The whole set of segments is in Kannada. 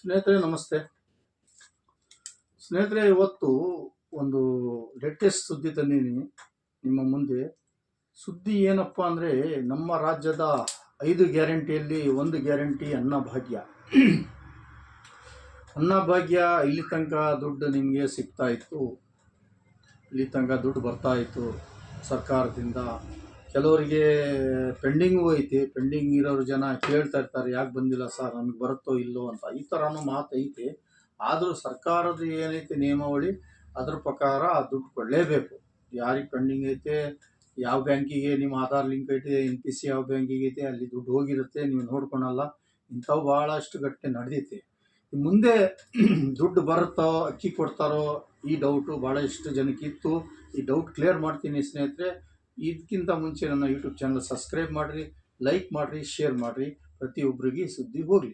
ಸ್ನೇಹಿತರೆ, ನಮಸ್ತೆ. ಸ್ನೇಹಿತರೆ, ಇವತ್ತು ಒಂದು ಲೇಟೆಸ್ಟ್ ಸುದ್ದಿ ತಂದೀನಿ ನಿಮ್ಮ ಮುಂದೆ. ಸುದ್ದಿ ಏನಪ್ಪ ಅಂದರೆ, ನಮ್ಮ ರಾಜ್ಯದ ಐದು ಗ್ಯಾರಂಟಿಯಲ್ಲಿ ಒಂದು ಗ್ಯಾರಂಟಿ ಅನ್ನಭಾಗ್ಯ ಅನ್ನಭಾಗ್ಯ ಇಲ್ಲಿ ತನಕ ದುಡ್ಡು ನಿಮಗೆ ಸಿಗ್ತಾ ಇತ್ತು. ಇಲ್ಲಿ ತನಕ ದುಡ್ಡು ಬರ್ತಾ ಇತ್ತು ಸರ್ಕಾರದಿಂದ. ಕೆಲವರಿಗೆ ಪೆಂಡಿಂಗ್ ಐತಿ ಪೆಂಡಿಂಗ್ ಇರೋರು ಜನ ಕೇಳ್ತಾ ಇರ್ತಾರೆ, ಯಾಕೆ ಬಂದಿಲ್ಲ ಸರ್, ನಮಗೆ ಬರುತ್ತೋ ಇಲ್ಲೋ ಅಂತ. ಈ ಥರನೂ ಮಾತು ಐತಿ. ಆದರೂ ಸರ್ಕಾರದ ಏನೈತಿ ನಿಯಮಾವಳಿ, ಅದ್ರ ಪ್ರಕಾರ ಆ ದುಡ್ಡು ಕೊಡಲೇಬೇಕು. ಯಾರಿಗೆ ಪೆಂಡಿಂಗ್ ಐತೆ, ಯಾವ ಬ್ಯಾಂಕಿಗೆ ನಿಮ್ಮ ಆಧಾರ್ ಲಿಂಕ್ ಐತೆ, ಎನ್ ಪಿ ಸಿ ಯಾವ ಬ್ಯಾಂಕಿಗೆ ಐತೆ, ಅಲ್ಲಿ ದುಡ್ಡು ಹೋಗಿರುತ್ತೆ, ನೀವು ನೋಡ್ಕೊಳಲ್ಲ. ಇಂಥವು ಭಾಳಷ್ಟು ಗಟ್ಟೆ ನಡೆದೈತೆ. ಮುಂದೆ ದುಡ್ಡು ಬರುತ್ತೋ, ಅಕ್ಕಿ ಕೊಡ್ತಾರೋ, ಈ ಡೌಟು ಭಾಳಷ್ಟು ಜನಕ್ಕಿತ್ತು ಈ ಡೌಟ್ ಕ್ಲಿಯರ್ ಮಾಡ್ತೀನಿ ಸ್ನೇಹಿತರೆ. ಇದಕ್ಕಿಂತ ಮುಂಚೆ ನನ್ನ ಯೂಟ್ಯೂಬ್ ಚಾನಲ್ ಸಬ್ಸ್ಕ್ರೈಬ್ ಮಾಡಿರಿ ಲೈಕ್ ಮಾಡಿರಿ ಶೇರ್ ಮಾಡಿರಿ. ಪ್ರತಿಯೊಬ್ಬರಿಗೆ ಸುದ್ದಿ ಹೋಗಲಿ.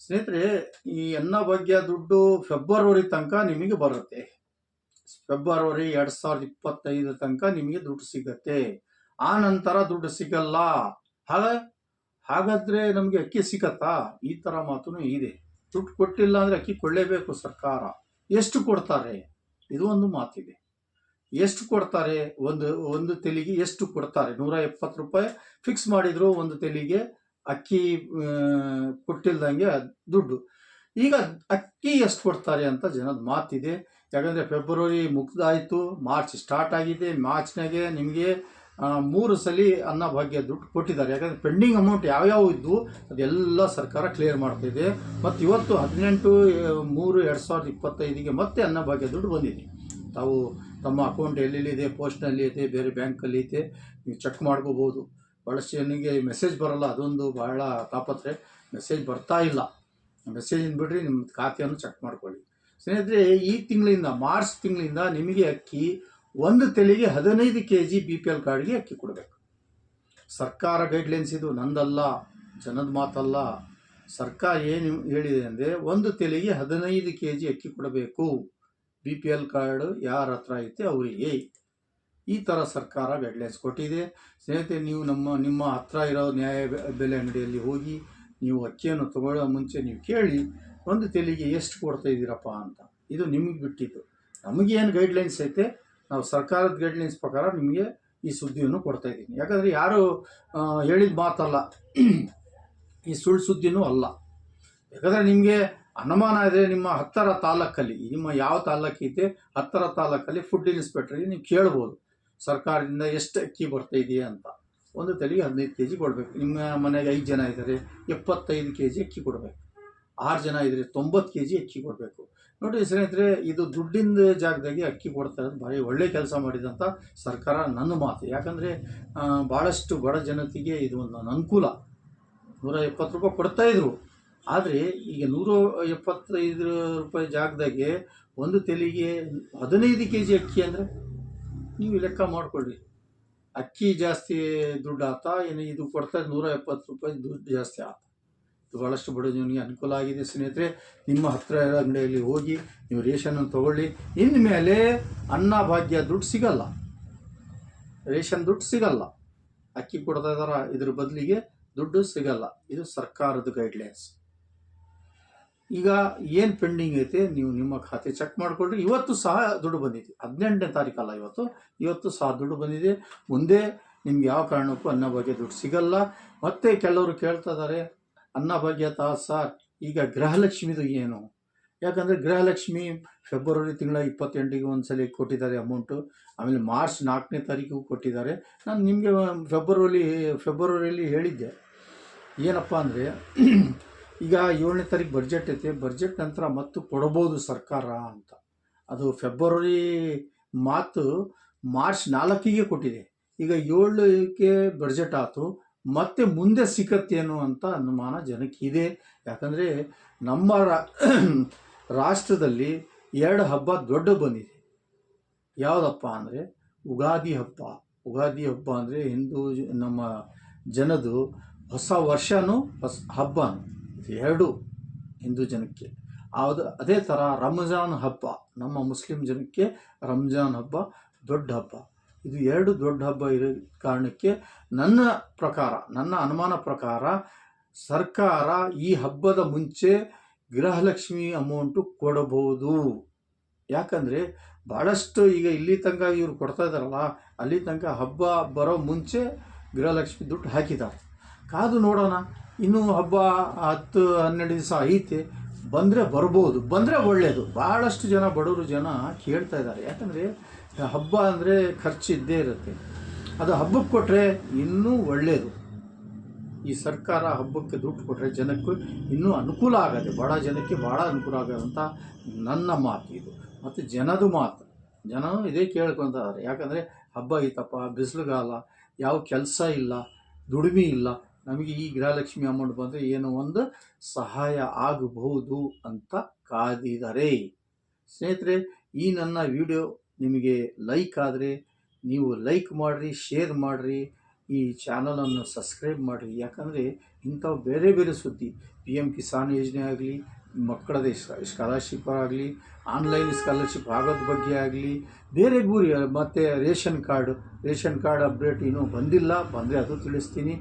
ಸ್ನೇಹಿತರೆ, ಈ ಅನ್ನಭಾಗ್ಯ ದುಡ್ಡು ಫೆಬ್ರವರಿ ತನಕ ನಿಮಗೆ ಬರುತ್ತೆ. ಫೆಬ್ರವರಿ ಎರಡು ಸಾವಿರದ ಇಪ್ಪತ್ತೈದು ತನಕ ನಿಮಗೆ ದುಡ್ಡು ಸಿಗತ್ತೆ. ಆ ನಂತರ ದುಡ್ಡು ಸಿಗಲ್ಲ. ಹಾಗ, ಹಾಗಾದ್ರೆ ನಮಗೆ ಅಕ್ಕಿ ಸಿಗತ್ತಾ? ಈ ಥರ ಮಾತು ಇದೆ. ದುಡ್ಡು ಕೊಟ್ಟಿಲ್ಲ ಅಂದರೆ ಅಕ್ಕಿ ಕೊಳ್ಳೇಬೇಕು ಸರ್ಕಾರ. ಎಷ್ಟು ಕೊಡ್ತಾರೆ? ಇದು ಒಂದು ಮಾತಿದೆ. ಎಷ್ಟು ಕೊಡ್ತಾರೆ? ಒಂದು ಒಂದು ತೆಲಿಗೆ ಎಷ್ಟು ಕೊಡ್ತಾರೆ? ನೂರ ಎಪ್ಪತ್ತು ರೂಪಾಯಿ ಫಿಕ್ಸ್ ಮಾಡಿದ್ರು ಒಂದು ತೆಲಿಗೆ ಅಕ್ಕಿ ಕೊಟ್ಟಿಲ್ದಂಗೆ ದುಡ್ಡು. ಈಗ ಅಕ್ಕಿ ಎಷ್ಟು ಕೊಡ್ತಾರೆ ಅಂತ ಜನದ ಮಾತಿದೆ. ಯಾಕಂದರೆ ಫೆಬ್ರವರಿ ಮುಗ್ದಾಯಿತು ಮಾರ್ಚ್ ಸ್ಟಾರ್ಟ್ ಆಗಿದೆ ಮಾರ್ಚ್ನಾಗೆ ನಿಮಗೆ ಮೂರು ಸಲ ಅನ್ನಭಾಗ್ಯ ದುಡ್ಡು ಕೊಟ್ಟಿದ್ದಾರೆ. ಯಾಕಂದರೆ ಪೆಂಡಿಂಗ್ ಅಮೌಂಟ್ ಯಾವ್ಯಾವ ಇದ್ದು ಅದೆಲ್ಲ ಸರ್ಕಾರ ಕ್ಲಿಯರ್ ಮಾಡ್ತಿದೆ. ಮತ್ತು ಇವತ್ತು ಹದಿನೆಂಟು, ಮೂರು ಎರಡು ಸಾವಿರದ ಇಪ್ಪತ್ತೈದಿಗೆ ಮತ್ತೆ ಅನ್ನಭಾಗ್ಯ ದುಡ್ಡು ಬಂದಿದೆ. ತಾವು ತಮ್ಮ ಅಕೌಂಟ್ ಎಲ್ಲೆಲ್ಲಿದೆ ಪೋಸ್ಟ್ನಲ್ಲಿ ಐತೆ ಬೇರೆ ಬ್ಯಾಂಕಲ್ಲಿ ಐತೆ ನೀವು ಚೆಕ್ ಮಾಡ್ಕೋಬೋದು. ಭಾಳಷ್ಟು ಜನಕ್ಕೆ ಮೆಸೇಜ್ ಬರೋಲ್ಲ, ಅದೊಂದು ಬಹಳ ತಾಪತ್ರೆ ಮೆಸೇಜ್ ಬರ್ತಾ ಇಲ್ಲ. ಮೆಸೇಜ್ ಬಿಡ್ರಿ, ನಿಮ್ಮ ಖಾತೆಯನ್ನು ಚೆಕ್ ಮಾಡ್ಕೊಳ್ಳಿ. ಸ್ನೇಹಿತರೆ, ಈ ತಿಂಗಳಿಂದ, ಮಾರ್ಚ್ ತಿಂಗಳಿಂದ ನಿಮಗೆ ಅಕ್ಕಿ ಒಂದು ತೆಲಿಗೆ ಹದಿನೈದು K G B P L ಕಾರ್ಡ್ಗೆ ಅಕ್ಕಿ ಕೊಡಬೇಕು. ಸರ್ಕಾರ ಗೈಡ್ಲೈನ್ಸ್ ಇದು, ನಂದಲ್ಲ, ಜನದ ಮಾತಲ್ಲ. ಸರ್ಕಾರ ಏನು ಹೇಳಿದೆ ಅಂದರೆ, ಒಂದು ತೆಲಿಗೆ ಹದಿನೈದು ಕೆ ಜಿ ಅಕ್ಕಿ ಕೊಡಬೇಕು. ಬಿ ಪಿ ಎಲ್ ಕಾರ್ಡ್ ಯಾರ ಹತ್ರ ಐತೆ ಅವರಿಗೆ. ಈ ಥರ ಸರ್ಕಾರ ಗೈಡ್ಲೈನ್ಸ್ ಕೊಟ್ಟಿದೆ. ಸ್ನೇಹಿತರೆ, ನೀವು ನಮ್ಮ, ನಿಮ್ಮ ಹತ್ರ ಇರೋ ನ್ಯಾಯ ಬೆಲೆ ಅಂಗಡಿಯಲ್ಲಿ ಹೋಗಿ ನೀವು ಅಕ್ಕಿಯನ್ನು ತಗೊಳ್ಳೋ ಮುಂಚೆ ನೀವು ಕೇಳಿ ಒಂದು ತೆಲಿಗೆ ಎಷ್ಟು ಕೊಡ್ತಾ ಇದ್ದೀರಪ್ಪ ಅಂತ. ಇದು ನಿಮಗೆ ಬಿಟ್ಟಿದ್ದು. ನಮಗೇನು ಗೈಡ್ಲೈನ್ಸ್ ಐತೆ? ನಾವು ಸರ್ಕಾರದ ಗೈಡ್ಲೈನ್ಸ್ ಪ್ರಕಾರ ನಿಮಗೆ ಈ ಸುದ್ದಿಯನ್ನು ಕೊಡ್ತಾ ಇದ್ದೀನಿ. ಯಾಕಂದರೆ ಯಾರು ಹೇಳಿದ ಮಾತಲ್ಲ. ಈ ಸುಳ್ಳು ಸುದ್ದಿನೂ ಅಲ್ಲ. ಯಾಕಂದರೆ ನಿಮಗೆ ಅನುಮಾನ ಇದೆ ನಿಮ್ಮ ಹತ್ತರ ತಾಲೂಕಲ್ಲಿ, ನಿಮ್ಮ ಯಾವ ತಾಲೂಕು ಇದೆ, ಹತ್ತರ ತಾಲೂಕಲ್ಲಿ ಫುಡ್ ಇನ್ಸ್ಪೆಕ್ಟ್ರಿಗೆ ನೀವು ಕೇಳ್ಬೋದು. ಸರ್ಕಾರದಿಂದ ಎಷ್ಟು ಅಕ್ಕಿ ಬರ್ತಾ ಇದೆಯಾ ಅಂತ. ಒಂದು ತಲೆಗೆ ಹದಿನೈದು ಕೆ ಜಿ ಕೊಡಬೇಕು. ನಿಮ್ಮ ಮನೆಗೆ ಐದು ಜನ ಇದ್ದಾರೆ, ಎಪ್ಪತ್ತೈದು ಕೆ ಜಿ ಅಕ್ಕಿ ಕೊಡಬೇಕು. ಆರು ಜನ ಇದ್ದರೆ ತೊಂಬತ್ತು ಕೆ ಜಿ ಅಕ್ಕಿ ಕೊಡಬೇಕು. ನೋಡಿ ಸ್ನೇಹಿತರೆ, ಇದು ದುಡ್ಡಿಂದ ಜಾಗದಾಗೆ ಅಕ್ಕಿ ಕೊಡ್ತಾ ಇರೋದು ಭಾರಿ ಒಳ್ಳೆ ಕೆಲಸ ಮಾಡಿದಂಥ ಸರ್ಕಾರ ನನ್ನ ಮಾತು. ಯಾಕಂದರೆ ಭಾಳಷ್ಟು ಬಡ ಜನತೆಗೆ ಇದು ಒಂದು ಅನುಕೂಲ. ನೂರ ಎಪ್ಪತ್ತು ರೂಪಾಯಿ ಕೊಡ್ತಾಯಿದ್ರು ಆದರೆ ಈಗ ನೂರ ಎಪ್ಪತ್ತೈದು ರೂಪಾಯಿ ಜಾಗದಾಗೆ ಒಂದು ತೆಲಿಗೆ ಹದಿನೈದು ಕೆ ಜಿ ಅಕ್ಕಿ ಅಂದರೆ ನೀವು ಲೆಕ್ಕ ಮಾಡಿಕೊಳ್ಳಿ ಅಕ್ಕಿ ಜಾಸ್ತಿ ದುಡ್ಡು ಆತ, ಏನು ಇದು ಕೊಡ್ತಾ ನೂರ ಎಪ್ಪತ್ತು ರೂಪಾಯಿ ದುಡ್ಡು ಜಾಸ್ತಿ ಆತ. ಇದು ಭಾಳಷ್ಟು ಬಡ ಜೀವನಿಗೆ ಅನುಕೂಲ ಆಗಿದೆ ಸ್ನೇಹಿತರೆ. ನಿಮ್ಮ ಹತ್ತಿರ ಅಂಗಡಿಯಲ್ಲಿ ಹೋಗಿ ನೀವು ರೇಷನ್ನು ತಗೊಳ್ಳಿ. ಇನ್ಮೇಲೆ ಅನ್ನಭಾಗ್ಯ ದುಡ್ಡು ಸಿಗಲ್ಲ. ರೇಷನ್ ದುಡ್ಡು ಸಿಗಲ್ಲ. ಅಕ್ಕಿ ಕೊಡ್ತಾ ಇದ್ದಾರ, ಇದ್ರ ಬದಲಿಗೆ ದುಡ್ಡು ಸಿಗಲ್ಲ. ಇದು ಸರ್ಕಾರದ ಗೈಡ್ಲೈನ್ಸ್ ಈಗ ಏನು ಪೆಂಡಿಂಗ್ ಐತೆ, ನೀವು ನಿಮ್ಮ ಖಾತೆ ಚೆಕ್ ಮಾಡಿಕೊಂಡ್ರೆ ಇವತ್ತು ಸಹ ದುಡ್ಡು ಬಂದಿದೆ. ಹದಿನೆಂಟನೇ ತಾರೀಕಲ್ಲ ಇವತ್ತು. ಇವತ್ತು ಸಹ ದುಡ್ಡು ಬಂದಿದೆ. ಮುಂದೆ ನಿಮ್ಗೆ ಯಾವ ಕಾರಣಕ್ಕೂ ಅನ್ನಭಾಗ್ಯ ದುಡ್ಡು ಸಿಗಲ್ಲ. ಮತ್ತೆ ಕೆಲವರು ಕೇಳ್ತಾ ಇದ್ದಾರೆ ಅನ್ನಭಾಗ್ಯ ತಾ ಸರ್ ಈಗ ಗೃಹಲಕ್ಷ್ಮಿದು ಏನು? ಯಾಕಂದರೆ ಗೃಹಲಕ್ಷ್ಮಿ ಫೆಬ್ರವರಿ ತಿಂಗಳ ಇಪ್ಪತ್ತೆಂಟಿಗೆ ಒಂದು ಕೊಟ್ಟಿದ್ದಾರೆ ಅಮೌಂಟು. ಆಮೇಲೆ ಮಾರ್ಚ್ ನಾಲ್ಕನೇ ತಾರೀಕಿಗೂ ಕೊಟ್ಟಿದ್ದಾರೆ. ನಾನು ನಿಮಗೆ ಫೆಬ್ರವರಿ, ಫೆಬ್ರವರಿಯಲ್ಲಿ ಹೇಳಿದ್ದೆ. ಏನಪ್ಪ ಅಂದರೆ ಈಗ ಏಳನೇ ತಾರೀಕು ಬಜೆಟ್ ಐತೆ ಬಜೆಟ್ ನಂತರ ಮತ್ತು ಕೊಡಬಹುದು ಸರ್ಕಾರ ಅಂತ. ಅದು ಫೆಬ್ರವರಿ ಮಾತು ಮಾರ್ಚ್ ನಾಲ್ಕಿಗೆ ಕೊಟ್ಟಿದೆ. ಈಗ ಏಳಕ್ಕೆ ಬಡ್ಜೆಟ್ ಆಯಿತು ಮತ್ತೆ ಮುಂದೆ ಸಿಕ್ಕತ್ತೇನು ಅಂತ ಅನುಮಾನ ಜನಕ್ಕೆ ಇದೆ. ಯಾಕಂದರೆ ನಮ್ಮ ರಾಷ್ಟ್ರದಲ್ಲಿ ಎರಡು ಹಬ್ಬ ದೊಡ್ಡ ಬಂದಿದೆ. ಯಾವುದಪ್ಪ ಅಂದರೆ ಉಗಾದಿ ಹಬ್ಬ. ಉಗಾದಿ ಹಬ್ಬ ಅಂದರೆ ಹಿಂದೂ ನಮ್ಮ ಜನದು ಹೊಸ ವರ್ಷನೂ ಹೊಸ, ಹಬ್ಬನೂ. ಇದು ಎರಡು ಹಿಂದೂ ಜನಕ್ಕೆ. ಅದು ಅದೇ ಥರ ರಂಜಾನ್ ಹಬ್ಬ, ನಮ್ಮ ಮುಸ್ಲಿಂ ಜನಕ್ಕೆ ರಂಜಾನ್ ಹಬ್ಬ ದೊಡ್ಡ ಹಬ್ಬ. ಇದು ಎರಡು ದೊಡ್ಡ ಹಬ್ಬ ಇರೋ ಕಾರಣಕ್ಕೆ ನನ್ನ ಪ್ರಕಾರ, ನನ್ನ ಅನುಮಾನ ಪ್ರಕಾರ ಸರ್ಕಾರ ಈ ಹಬ್ಬದ ಮುಂಚೆ ಗೃಹಲಕ್ಷ್ಮಿ ಅಮೌಂಟು ಕೊಡಬಹುದು. ಯಾಕಂದರೆ ಭಾಳಷ್ಟು ಈಗ ಇಲ್ಲಿ ತನಕ ಇವರು ಕೊಡ್ತಾ ಇದ್ದಾರಲ್ಲ, ಅಲ್ಲಿ ತನಕ ಹಬ್ಬ ಬರೋ ಮುಂಚೆ ಗೃಹಲಕ್ಷ್ಮಿ ದುಡ್ಡು ಹಾಕಿದ್ದಾರೆ. ಕಾದು ನೋಡೋಣ. ಇನ್ನೂ ಹಬ್ಬ ಹತ್ತು, ಹನ್ನೆರಡು ದಿವಸ ಐತೆ, ಬಂದರೆ ಬರ್ಬೋದು. ಬಂದರೆ ಒಳ್ಳೆಯದು ಭಾಳಷ್ಟು ಜನ, ಬಡವರು ಜನ ಕೇಳ್ತಾ ಇದ್ದಾರೆ. ಯಾಕಂದರೆ ಹಬ್ಬ ಅಂದರೆ ಖರ್ಚು ಇದ್ದೇ ಇರುತ್ತೆ. ಅದು ಹಬ್ಬಕ್ಕೆ ಕೊಟ್ಟರೆ ಇನ್ನೂ ಒಳ್ಳೆಯದು ಈ ಸರ್ಕಾರ ಹಬ್ಬಕ್ಕೆ ದುಡ್ಡು ಕೊಟ್ಟರೆ ಜನಕ್ಕೆ ಇನ್ನೂ ಅನುಕೂಲ ಆಗುತ್ತೆ. ಬಡ ಜನಕ್ಕೆ ಭಾಳ ಅನುಕೂಲ ಆಗೋದಂತ ನನ್ನ ಮಾತು ಇದು. ಮತ್ತು ಜನದು ಮಾತು. ಜನ ಇದೇ ಕೇಳ್ಕೊತಾರೆ ಯಾಕಂದರೆ ಹಬ್ಬ ಐತಪ್ಪ, ಬಿಸಿಲುಗಾಲ, ಯಾವ ಕೆಲಸ ಇಲ್ಲ, ದುಡಿಮೆ ಇಲ್ಲ. ನಮಗೆ ಈ ಗೃಹಲಕ್ಷ್ಮಿ ಅಮೌಂಟ್ ಬಂದರೆ ಏನೋ ಒಂದು ಸಹಾಯ ಆಗಬಹುದು ಅಂತ ಕಾದಿದ್ದಾರೆ ಸ್ನೇಹಿತರೆ, ಈ ನನ್ನ ವಿಡಿಯೋ ನಿಮಗೆ ಲೈಕ್ ಆದರೆ, ನೀವು ಲೈಕ್ ಮಾಡಿರಿ, ಶೇರ್ ಮಾಡಿರಿ, ಈ ಚಾನಲನ್ನು ಸಬ್ಸ್ಕ್ರೈಬ್ ಮಾಡಿರಿ. ಯಾಕಂದರೆ ಇಂಥ ಬೇರೆ ಬೇರೆ ಸುದ್ದಿ, ಪಿ ಎಂ ಕಿಸಾನ್ ಯೋಜನೆ ಆಗಲಿ ಮಕ್ಕಳದ ಸ್ಕಾಲರ್ಶಿಪ್ ಆಗಲಿ ಆನ್ಲೈನ್ ಸ್ಕಾಲರ್ಶಿಪ್ ಆಗೋದ್ರ ಬಗ್ಗೆ ಆಗಲಿ, ಬೇರೆ ಗುರಿ ಮತ್ತು ration card ration card update ಇನ್ನೂ ಬಂದಿಲ್ಲ, ಬಂದರೆ ಅದು ತಿಳಿಸ್ತೀನಿ.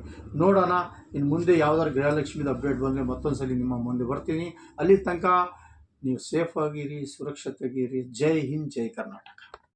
ನೋಡೋಣ ಇನ್ನು ಮುಂದೆ ಯಾವ್ದಾದ್ರು ಗೃಹಲಕ್ಷ್ಮಿದ ಅಪ್ಡೇಟ್ ಬಂದರೆ ಮತ್ತೊಂದು ಸಲ ನಿಮ್ಮ ಮುಂದೆ ಬರ್ತೀನಿ. ಅಲ್ಲಿ ತನಕ ನೀವು ಸೇಫ್ ಆಗಿರಿ ಸುರಕ್ಷತೆಗಿರಿ ಜೈ ಹಿಂದ್, ಜೈ ಕರ್ನಾಟಕ.